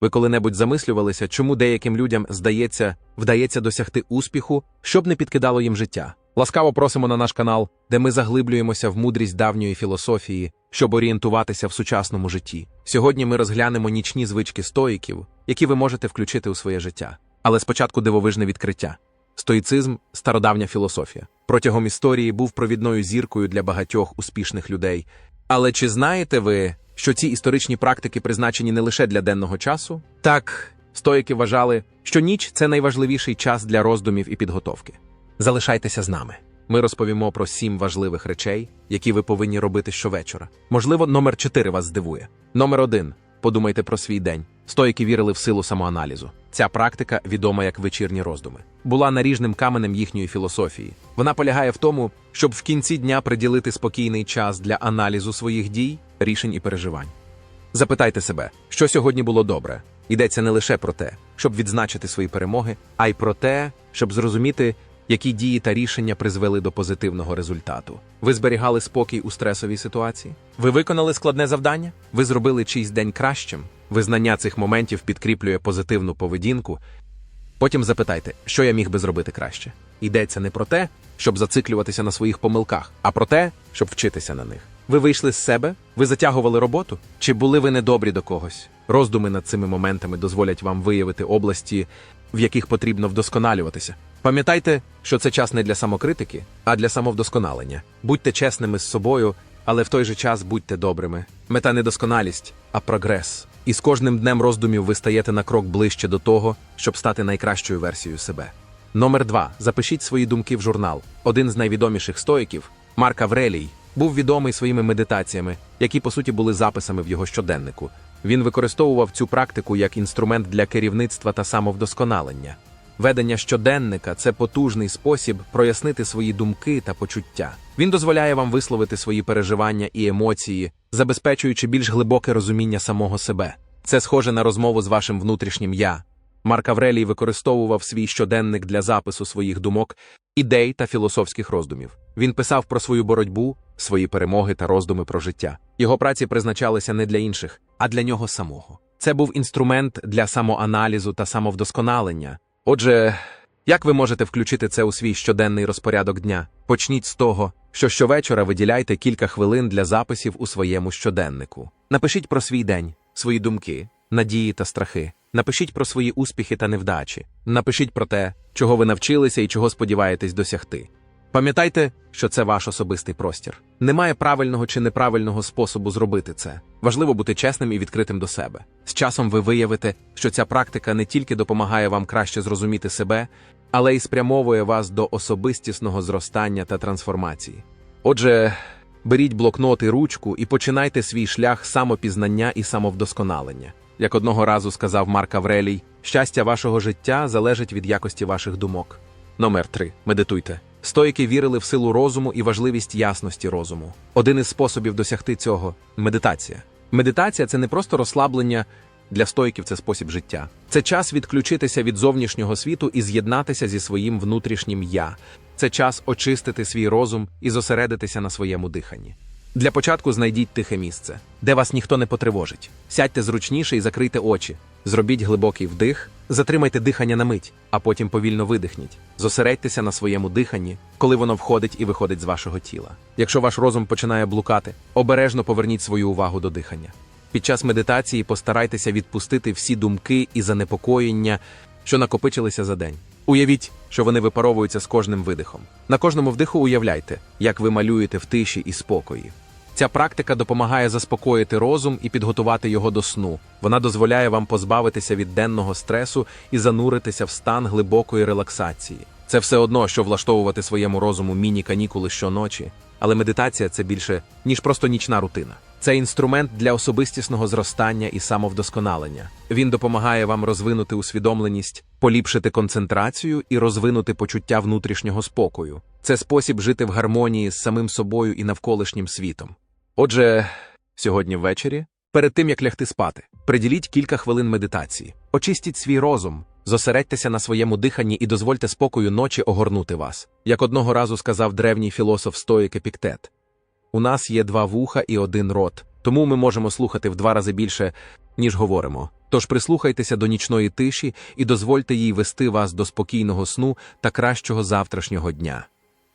Ви коли-небудь замислювалися, чому деяким людям здається, вдається досягти успіху, щоб не підкидало їм життя? Ласкаво просимо на наш канал, де ми заглиблюємося в мудрість давньої філософії, щоб орієнтуватися в сучасному житті. Сьогодні ми розглянемо нічні звички стоїків, які ви можете включити у своє життя. Але спочатку дивовижне відкриття. Стоїцизм стародавня філософія. Протягом історії був провідною зіркою для багатьох успішних людей. Але чи знаєте ви, що ці історичні практики призначені не лише для денного часу? Так, стоїки вважали, що ніч це найважливіший час для роздумів і підготовки. Залишайтеся з нами. Ми розповімо про сім важливих речей, які ви повинні робити щовечора. Можливо, номер чотири вас здивує. Номер один. Подумайте про свій день. Стоїки вірили в силу самоаналізу. Ця практика, відома як вечірні роздуми, була наріжним каменем їхньої філософії. Вона полягає в тому, щоб в кінці дня приділити спокійний час для аналізу своїх дій, рішень і переживань. Запитайте себе, що сьогодні було добре. Йдеться не лише про те, щоб відзначити свої перемоги, а й про те, щоб зрозуміти, які дії та рішення призвели до позитивного результату. Ви зберігали спокій у стресовій ситуації? Ви виконали складне завдання? Ви зробили чийсь день кращим? Визнання цих моментів підкріплює позитивну поведінку. Потім запитайте, що я міг би зробити краще. Йдеться не про те, щоб зациклюватися на своїх помилках, а про те, щоб вчитися на них. Ви вийшли з себе? Ви затягували роботу? Чи були ви недобрі до когось? Роздуми над цими моментами дозволять вам виявити області, в яких потрібно вдосконалюватися. Пам'ятайте, що це час не для самокритики, а для самовдосконалення. Будьте чесними з собою, але в той же час будьте добрими. Мета не досконалість, а прогрес. І з кожним днем роздумів ви стаєте на крок ближче до того, щоб стати найкращою версією себе. Номер два. Запишіть свої думки в журнал. Один з найвідоміших стоїків, Марк Аврелій, був відомий своїми медитаціями, які по суті були записами в його щоденнику. Він використовував цю практику як інструмент для керівництва та самовдосконалення. Ведення щоденника це потужний спосіб прояснити свої думки та почуття. Він дозволяє вам висловити свої переживання і емоції, забезпечуючи більш глибоке розуміння самого себе. Це схоже на розмову з вашим внутрішнім я. Марк Аврелій використовував свій щоденник для запису своїх думок, ідей та філософських роздумів. Він писав про свою боротьбу, свої перемоги та роздуми про життя. Його праці призначалися не для інших, а для нього самого. Це був інструмент для самоаналізу та самовдосконалення. Отже, як ви можете включити це у свій щоденний розпорядок дня? Почніть з того, що щовечора виділяйте кілька хвилин для записів у своєму щоденнику. Напишіть про свій день, свої думки, надії та страхи. Напишіть про свої успіхи та невдачі. Напишіть про те, чого ви навчилися і чого сподіваєтесь досягти. Пам'ятайте, що це ваш особистий простір. Немає правильного чи неправильного способу зробити це. Важливо бути чесним і відкритим до себе. З часом ви виявите, що ця практика не тільки допомагає вам краще зрозуміти себе, але й спрямовує вас до особистісного зростання та трансформації. Отже, беріть блокнот і ручку і починайте свій шлях самопізнання і самовдосконалення. Як одного разу сказав Марк Аврелій, щастя вашого життя залежить від якості ваших думок. Номер 3. Медитуйте. Стоїки вірили в силу розуму і важливість ясності розуму. Один із способів досягти цього медитація. Медитація це не просто розслаблення. Для стоїків це спосіб життя. Це час відключитися від зовнішнього світу і з'єднатися зі своїм внутрішнім я. Це час очистити свій розум і зосередитися на своєму диханні. Для початку знайдіть тихе місце, де вас ніхто не потривожить. Сядьте зручніше і закрийте очі. Зробіть глибокий вдих, затримайте дихання на мить, а потім повільно видихніть. Зосередьтеся на своєму диханні, коли воно входить і виходить з вашого тіла. Якщо ваш розум починає блукати, обережно поверніть свою увагу до дихання. Під час медитації постарайтеся відпустити всі думки і занепокоєння, що накопичилися за день. Уявіть, що вони випаровуються з кожним видихом. На кожному вдиху уявляйте, як ви малюєте в тиші і спокої. Ця практика допомагає заспокоїти розум і підготувати його до сну. Вона дозволяє вам позбавитися від денного стресу і зануритися в стан глибокої релаксації. Це все одно, що влаштовувати своєму розуму міні-канікули щоночі, але медитація це більше, ніж просто нічна рутина. Це інструмент для особистісного зростання і самовдосконалення. Він допомагає вам розвинути усвідомленість, поліпшити концентрацію і розвинути почуття внутрішнього спокою. Це спосіб жити в гармонії з самим собою і навколишнім світом. Отже, сьогодні ввечері, перед тим як лягти спати, приділіть кілька хвилин медитації, очистіть свій розум, зосередьтеся на своєму диханні і дозвольте спокою ночі огорнути вас. Як одного разу сказав древній філософ стоїк Епіктет. У нас є два вуха і один рот, тому ми можемо слухати в два рази більше, ніж говоримо. Тож прислухайтеся до нічної тиші і дозвольте їй вести вас до спокійного сну та кращого завтрашнього дня.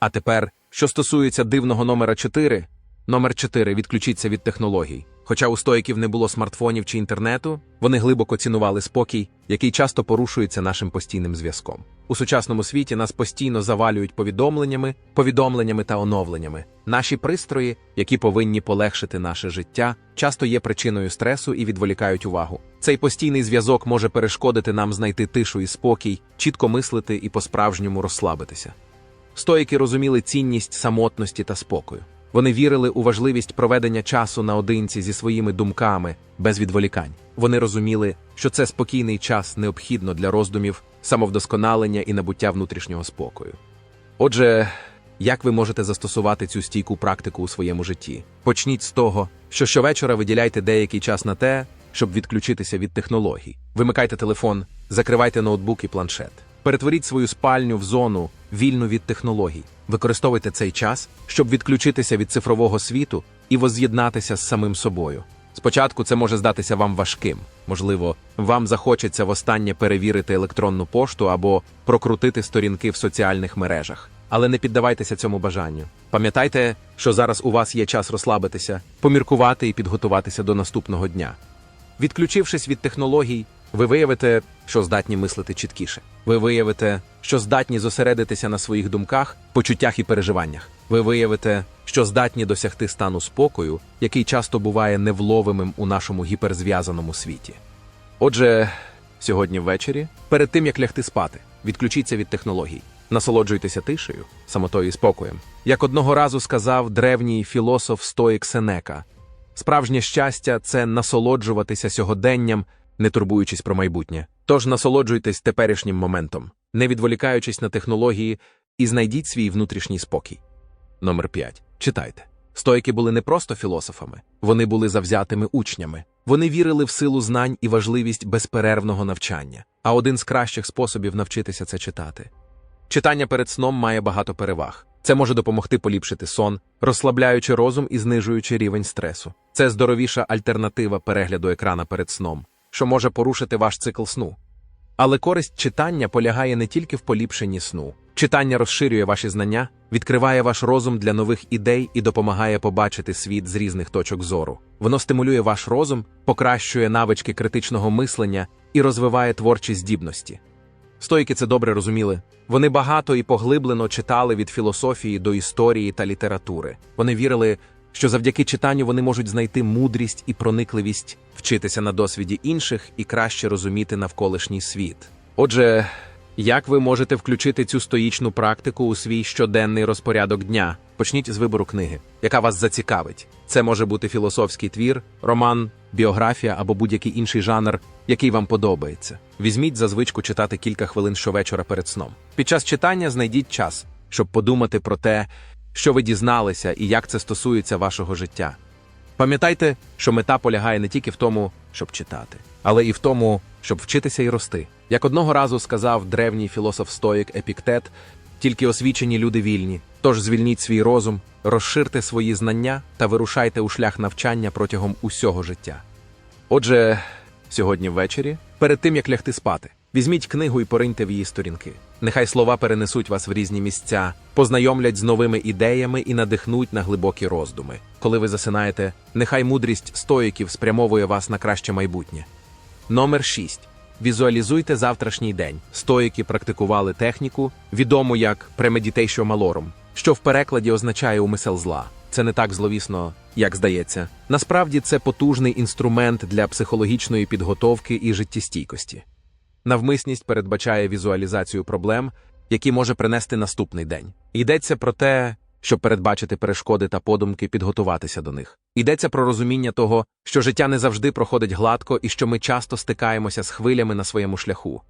А тепер, що стосується дивного номера 4, номер 4 відключіться від технологій. Хоча у стоїків не було смартфонів чи інтернету, вони глибоко цінували спокій, який часто порушується нашим постійним зв'язком. У сучасному світі нас постійно завалюють повідомленнями, повідомленнями та оновленнями. Наші пристрої, які повинні полегшити наше життя, часто є причиною стресу і відволікають увагу. Цей постійний зв'язок може перешкодити нам знайти тишу і спокій, чітко мислити і по-справжньому розслабитися. Стоїки розуміли цінність самотності та спокою. Вони вірили у важливість проведення часу наодинці зі своїми думками без відволікань. Вони розуміли, що це спокійний час необхідно для роздумів, самовдосконалення і набуття внутрішнього спокою. Отже, як ви можете застосувати цю стійку практику у своєму житті? Почніть з того, що щовечора виділяйте деякий час на те, щоб відключитися від технологій. Вимикайте телефон, закривайте ноутбук і планшет. Перетворіть свою спальню в зону, вільну від технологій. Використовуйте цей час, щоб відключитися від цифрового світу і воз'єднатися з самим собою. Спочатку це може здатися вам важким. Можливо, вам захочеться востаннє перевірити електронну пошту або прокрутити сторінки в соціальних мережах. Але не піддавайтеся цьому бажанню. Пам'ятайте, що зараз у вас є час розслабитися, поміркувати і підготуватися до наступного дня. Відключившись від технологій, ви виявите, що здатні мислити чіткіше. Ви виявите, що здатні зосередитися на своїх думках, почуттях і переживаннях. Ви виявите, що здатні досягти стану спокою, який часто буває невловимим у нашому гіперзв'язаному світі. Отже, сьогодні ввечері, перед тим як лягти спати, відключіться від технологій, насолоджуйтеся тишею, самотою і спокоєм. Як одного разу сказав древній філософ Стоїк Сенека, справжнє щастя це насолоджуватися сьогоденням, не турбуючись про майбутнє. Тож насолоджуйтесь теперішнім моментом, не відволікаючись на технології, і знайдіть свій внутрішній спокій. Номер 5. Читайте. Стоїки були не просто філософами, вони були завзятими учнями. Вони вірили в силу знань і важливість безперервного навчання. А один з кращих способів навчитися це читати. Читання перед сном має багато переваг. Це може допомогти поліпшити сон, розслабляючи розум і знижуючи рівень стресу. Це здоровіша альтернатива перегляду екрана перед сном, що може порушити ваш цикл сну. Але користь читання полягає не тільки в поліпшенні сну. Читання розширює ваші знання, відкриває ваш розум для нових ідей і допомагає побачити світ з різних точок зору. Воно стимулює ваш розум, покращує навички критичного мислення і розвиває творчі здібності. Стоїки це добре розуміли. Вони багато і поглиблено читали від філософії до історії та літератури. Вони вірили, що завдяки читанню вони можуть знайти мудрість і проникливість, вчитися на досвіді інших і краще розуміти навколишній світ. Отже, як ви можете включити цю стоїчну практику у свій щоденний розпорядок дня? Почніть з вибору книги, яка вас зацікавить. Це може бути філософський твір, роман, біографія або будь-який інший жанр, який вам подобається. Візьміть за звичку читати кілька хвилин щовечора перед сном. Під час читання знайдіть час, щоб подумати про те, що ви дізналися і як це стосується вашого життя. Пам'ятайте, що мета полягає не тільки в тому, щоб читати, але і в тому, щоб вчитися і рости. Як одного разу сказав древній філософ стоїк Епіктет, тільки освічені люди вільні, тож звільніть свій розум, розширте свої знання та вирушайте у шлях навчання протягом усього життя. Отже, сьогодні ввечері, перед тим як лягти спати, візьміть книгу і пориньте в її сторінки. Нехай слова перенесуть вас в різні місця, познайомлять з новими ідеями і надихнуть на глибокі роздуми. Коли ви засинаєте, нехай мудрість стоїків спрямовує вас на краще майбутнє. Номер 6. Візуалізуйте завтрашній день. Стоїки практикували техніку, відому як «premeditatio malorum», що в перекладі означає умисел зла. Це не так зловісно, як здається. Насправді це потужний інструмент для психологічної підготовки і життєстійкості. Навмисність передбачає візуалізацію проблем, які може принести наступний день. Йдеться про те, щоб передбачити перешкоди та подумки, підготуватися до них. Йдеться про розуміння того, що життя не завжди проходить гладко і що ми часто стикаємося з хвилями на своєму шляху.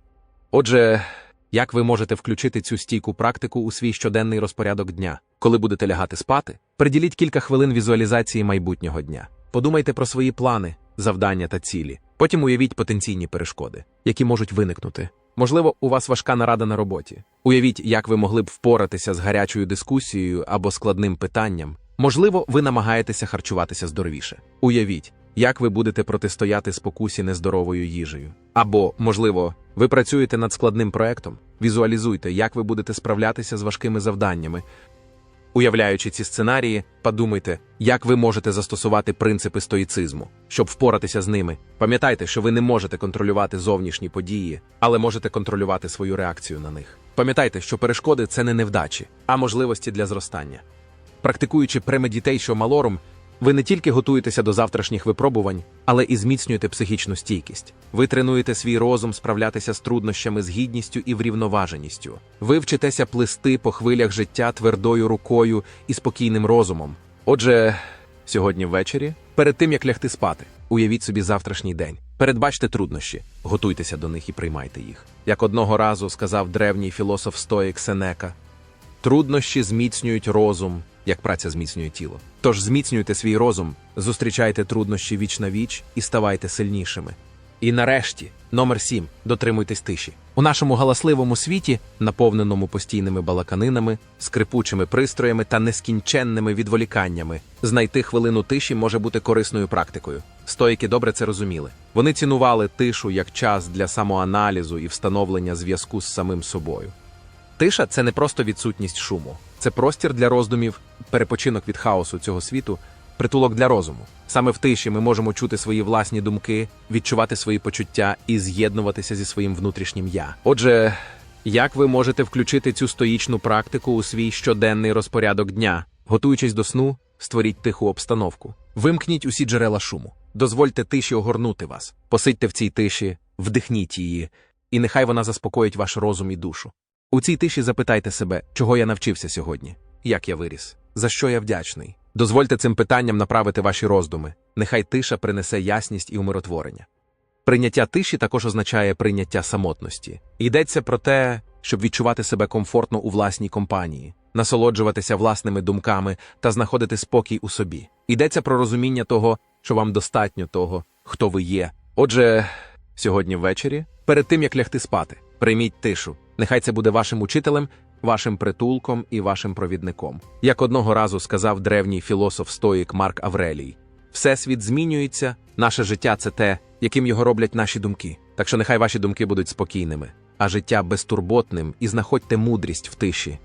Отже, як ви можете включити цю стійку практику у свій щоденний розпорядок дня? Коли будете лягати спати, приділіть кілька хвилин візуалізації майбутнього дня. Подумайте про свої плани, завдання та цілі. Потім уявіть потенційні перешкоди, які можуть виникнути. Можливо, у вас важка нарада на роботі. Уявіть, як ви могли б впоратися з гарячою дискусією або складним питанням. Можливо, ви намагаєтеся харчуватися здоровіше. Уявіть, як ви будете протистояти спокусі нездоровою їжею. Або, можливо, ви працюєте над складним проектом, візуалізуйте, як ви будете справлятися з важкими завданнями. Уявляючи ці сценарії, подумайте, як ви можете застосувати принципи стоїцизму, щоб впоратися з ними. Пам'ятайте, що ви не можете контролювати зовнішні події, але можете контролювати свою реакцію на них. Пам'ятайте, що перешкоди це не невдачі, а можливості для зростання. Практикуючи премедітейшо малорум, ви не тільки готуєтеся до завтрашніх випробувань, але і зміцнюєте психічну стійкість. Ви тренуєте свій розум справлятися з труднощами з гідністю і врівноваженістю. Ви вчитеся плисти по хвилях життя твердою рукою і спокійним розумом. Отже, сьогодні ввечері, перед тим як лягти спати, уявіть собі завтрашній день. Передбачте труднощі, готуйтеся до них і приймайте їх. Як одного разу сказав древній філософ Стоїк Сенека, Труднощі зміцнюють розум, як праця зміцнює тіло. Тож зміцнюйте свій розум, зустрічайте труднощі віч на віч і ставайте сильнішими. І нарешті, номер сім, дотримуйтесь тиші. У нашому галасливому світі, наповненому постійними балаканинами, скрипучими пристроями та нескінченними відволіканнями, знайти хвилину тиші може бути корисною практикою. Стоїки добре це розуміли. Вони цінували тишу як час для самоаналізу і встановлення зв'язку з самим собою. Тиша це не просто відсутність шуму, це простір для роздумів, перепочинок від хаосу цього світу, притулок для розуму. Саме в тиші ми можемо чути свої власні думки, відчувати свої почуття і з'єднуватися зі своїм внутрішнім я. Отже, як ви можете включити цю стоїчну практику у свій щоденний розпорядок дня, готуючись до сну, створіть тиху обстановку, вимкніть усі джерела шуму, дозвольте тиші огорнути вас, посидьте в цій тиші, вдихніть її, і нехай вона заспокоїть ваш розум і душу. У цій тиші запитайте себе, чого я навчився сьогодні, як я виріс, за що я вдячний. Дозвольте цим питанням направити ваші роздуми. Нехай тиша принесе ясність і умиротворення. Прийняття тиші також означає прийняття самотності. Йдеться про те, щоб відчувати себе комфортно у власній компанії, насолоджуватися власними думками та знаходити спокій у собі. Йдеться про розуміння того, що вам достатньо того, хто ви є. Отже, сьогодні ввечері, перед тим як лягти спати, прийміть тишу. Нехай це буде вашим учителем, вашим притулком і вашим провідником. Як одного разу сказав древній філософ стоїк Марк Аврелій: Всесвіт змінюється, наше життя це те, яким його роблять наші думки. Так що нехай ваші думки будуть спокійними, а життя безтурботним і знаходьте мудрість в тиші.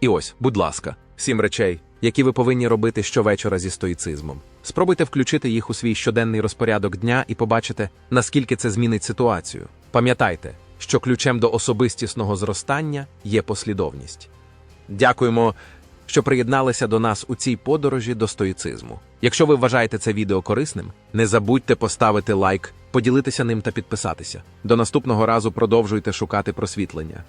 І ось, будь ласка, сім речей, які ви повинні робити щовечора зі стоїцизмом. Спробуйте включити їх у свій щоденний розпорядок дня і побачите, наскільки це змінить ситуацію. Пам'ятайте, що ключем до особистісного зростання є послідовність. Дякуємо, що приєдналися до нас у цій подорожі до стоїцизму. Якщо ви вважаєте це відео корисним, не забудьте поставити лайк, поділитися ним та підписатися. До наступного разу продовжуйте шукати просвітлення.